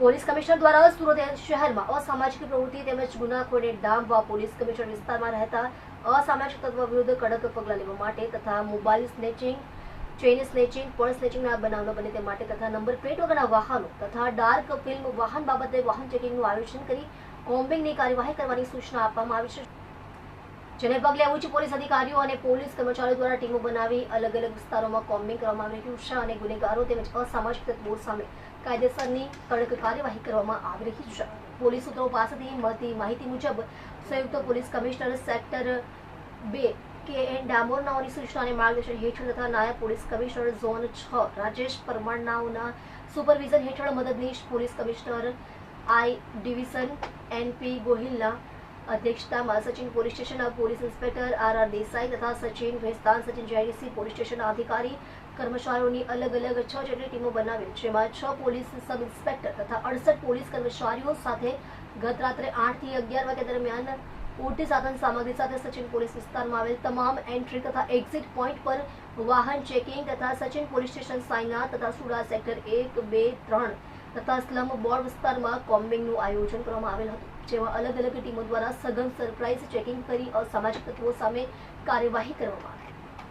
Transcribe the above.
Police commissioner દ્વારા સુરત શહેરમાં અસામાજિક પ્રવૃત્તિ તેમજ ગુનાખોરીને ડામવા પોલીસ કમિશનર વિસ્તારમાં રહેતા અસામાજિક તત્વ વિરુદ્ધ કડક પગલાં લેવા માટે તથા મોબાઈલ સ્નેચિંગ, ચેઇન સ્નેચિંગ પણ સ્નેચિંગના બનાવનો બને તે માટે તથા નંબર પ્લેટ વગરના વાહનો તથા ડાર્ક ફિલ્મ વાહન બાબતે વાહન ચેકિંગનું આયોજન કરી કોમ્બિંગની કાર્યવાહી કરવાની સૂચના આપવામાં આવી છે. જેને પગલે ઉચ્ચ પોલીસ અધિકારીઓ અને પોલીસ કર્મચારીઓ દ્વારા ટીમો બનાવી અલગ અલગ વિસ્તારોમાં કોમ્બિંગ કરવામાં આવી રહ્યું છે અને ગુનેગારો તેમજ અસામાજિક તત્વો સામે કાયદેસરની કડક કાર્યવાહી કરવામાં આવી રહી છે. પોલીસ સૂત્રો પાસેથી મળતી માહિતી મુજબ સંયુક્ત પોલીસ કમિશનર સેક્ટર બે કે એન ડામોરનાઓની સૂચનાને માર્ગદર્શન હેઠળ તથા નાયબ પોલીસ કમિશનર ઝોન છ રાજેશ પરમારનાઓના સુપરવિઝન હેઠળ મદદનીશ police commissioner I division NP ગોહિલના અધ્યક્ષતામાં સચિન પોલીસ સ્ટેશનના police inspector R R Desai તથા સચિન ભેસ્તાન સચિન જેડીસી પોલીસ સ્ટેશનના અધિકારી કર્મચારીઓની અલગ અલગ છ જેટલી ટીમો બનાવેલ જેમાં છ પોલીસ સબ ઇન્સ્પેક્ટર તથા અડસઠ પોલીસ કર્મચારીઓ સાથે ગત રાત્રે આઠથી અગિયાર વાગ્યા દરમિયાન પૂરતી સાધન સામગ્રી સાથે સચિન પોલીસ વિસ્તારમાં આવેલ તમામ એન્ટ્રી તથા એક્ઝિટ પોઈન્ટ પર વાહન ચેકિંગ તથા સચિન પોલીસ સ્ટેશન સાયના તથા સુડા સેક્ટર એક બે ત્રણ તથા સ્લમ બોર્ડ વિસ્તારમાં કોમ્બિંગનું આયોજન કરવામાં આવેલ હતું, જેમાં અલગ અલગ ટીમો દ્વારા સઘન સરપ્રાઇઝ ચેકિંગ કરી અસામાજિક તત્વો સામે કાર્યવાહી કરવામાં આવી.